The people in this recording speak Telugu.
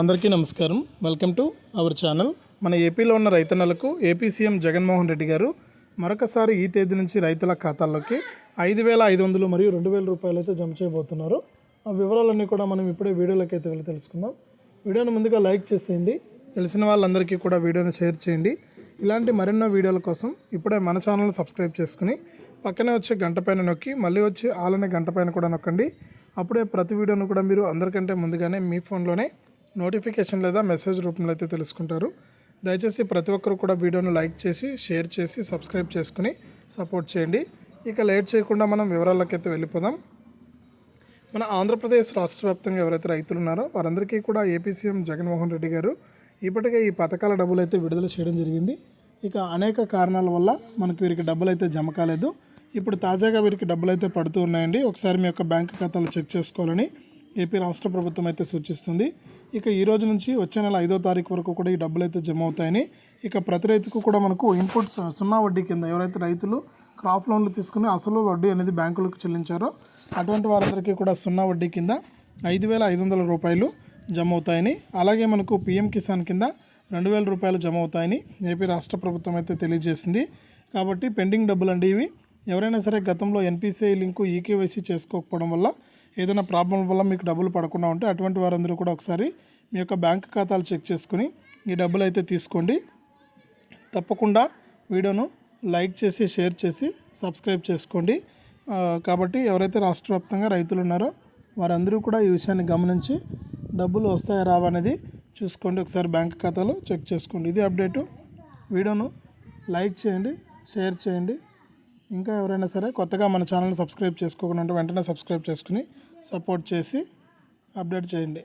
అందరికీ నమస్కారం. వెల్కమ్ టు అవర్ ఛానల్ మన ఏపీలో ఉన్న రైతన్నలకు ఏపీ సీఎం జగన్మోహన్ రెడ్డి గారు మరొకసారి ఈ తేదీ నుంచి రైతుల ఖాతాల్లోకి ఐదు వేల ఐదు వందలు మరియు రెండు వేల రూపాయలు అయితే జమ చేయబోతున్నారు. ఆ వివరాలన్నీ కూడా మనం ఇప్పుడే వీడియోలోకి అయితే వెళ్ళి తెలుసుకుందాం. వీడియోని ముందుగా లైక్ చేసేయండి. తెలిసిన వాళ్ళందరికీ కూడా వీడియోని షేర్ చేయండి. ఇలాంటి మరెన్నో వీడియోల కోసం ఇప్పుడే మన ఛానల్ సబ్స్క్రైబ్ చేసుకుని పక్కనే వచ్చే గంట పైన నొక్కి మళ్ళీ వచ్చి ఆలనే గంట పైన కూడా నొక్కండి. అప్పుడే ప్రతి వీడియోను కూడా మీరు అందరికంటే ముందుగానే మీ ఫోన్లోనే నోటిఫికేషన్ లేదా మెసేజ్ రూపంలో అయితే తెలుసుకుంటారు. దయచేసి ప్రతి ఒక్కరు కూడా వీడియోను లైక్ చేసి షేర్ చేసి సబ్స్క్రైబ్ చేసుకుని సపోర్ట్ చేయండి. ఇక లేట్ చేయకుండా మనం వివరాలకైతే వెళ్ళిపోదాం. మన ఆంధ్రప్రదేశ్ రాష్ట్ర వ్యాప్తంగా ఎవరైతే రైతులు ఉన్నారో వారందరికీ కూడా ఏపీ సీఎం జగన్మోహన్ రెడ్డి గారు ఇప్పటికే ఈ పథకాల డబ్బులు అయితే విడుదల చేయడం జరిగింది. ఇక అనేక కారణాల వల్ల మనకు వీరికి డబ్బులు అయితే జమ కాలేదు. ఇప్పుడు తాజాగా వీరికి డబ్బులు అయితే పడుతూ ఉన్నాయండి. ఒకసారి మీ యొక్క బ్యాంక్ ఖాతాలు చెక్ చేసుకోవాలని ఏపీ రాష్ట్ర ప్రభుత్వం అయితే సూచిస్తుంది. ఇక ఈ రోజు నుంచి వచ్చే నెల ఐదో తారీఖు వరకు కూడా ఈ డబ్బులు అయితే జమ అవుతాయని ఇక ప్రతి రైతుకు కూడా మనకు ఇన్పుట్ సున్నా వడ్డీ కింద ఎవరైతే రైతులు క్రాప్ లోన్లు తీసుకుని అసలు వడ్డీ అనేది బ్యాంకులకు చెల్లించారో అటువంటి వారందరికీ కూడా సున్నా వడ్డీ కింద ఐదు వేల ఐదు వందల రూపాయలు జమ అవుతాయని అలాగే మనకు పిఎం కిసాన్ కింద రెండు వేల రూపాయలు జమ అవుతాయని ఏపీ రాష్ట్ర ప్రభుత్వం అయితే తెలియజేసింది. కాబట్టి పెండింగ్ డబ్బులు అండి ఇవి. ఎవరైనా సరే గతంలో ఎన్పిసిఐ లింకు ఈకేవైసీ చేసుకోకపోవడం వల్ల ఏదైనా ప్రాబ్లం వల్ల మీకు డబ్బులు పడకుండా ఉంటే అటువంటి వారందరూ కూడా ఒకసారి మీ యొక్క బ్యాంక్ ఖాతాలు చెక్ చేసుకుని ఈ డబ్బులు అయితే తీసుకోండి. తప్పకుండా వీడియోను లైక్ చేసి షేర్ చేసి సబ్స్క్రైబ్ చేసుకోండి. కాబట్టి ఎవరైతే రాష్ట్ర వ్యాప్తంగా రైతులు ఉన్నారో వారందరూ కూడా ఈ విషయాన్ని గమనించి డబ్బులు వస్తాయా రావా అనేది చూసుకోండి. ఒకసారి బ్యాంక్ ఖాతాలో చెక్ చేసుకోండి. ఇది అప్డేటు. వీడియోను లైక్ చేయండి షేర్ చేయండి. ఇంకా ఎవరైనా సరే కొత్తగా మన ఛానల్ సబ్స్క్రైబ్ చేసుకోకుండా వెంటనే సబ్స్క్రైబ్ చేసుకుని సపోర్ట్ చేసి అప్డేట్ చేయండి.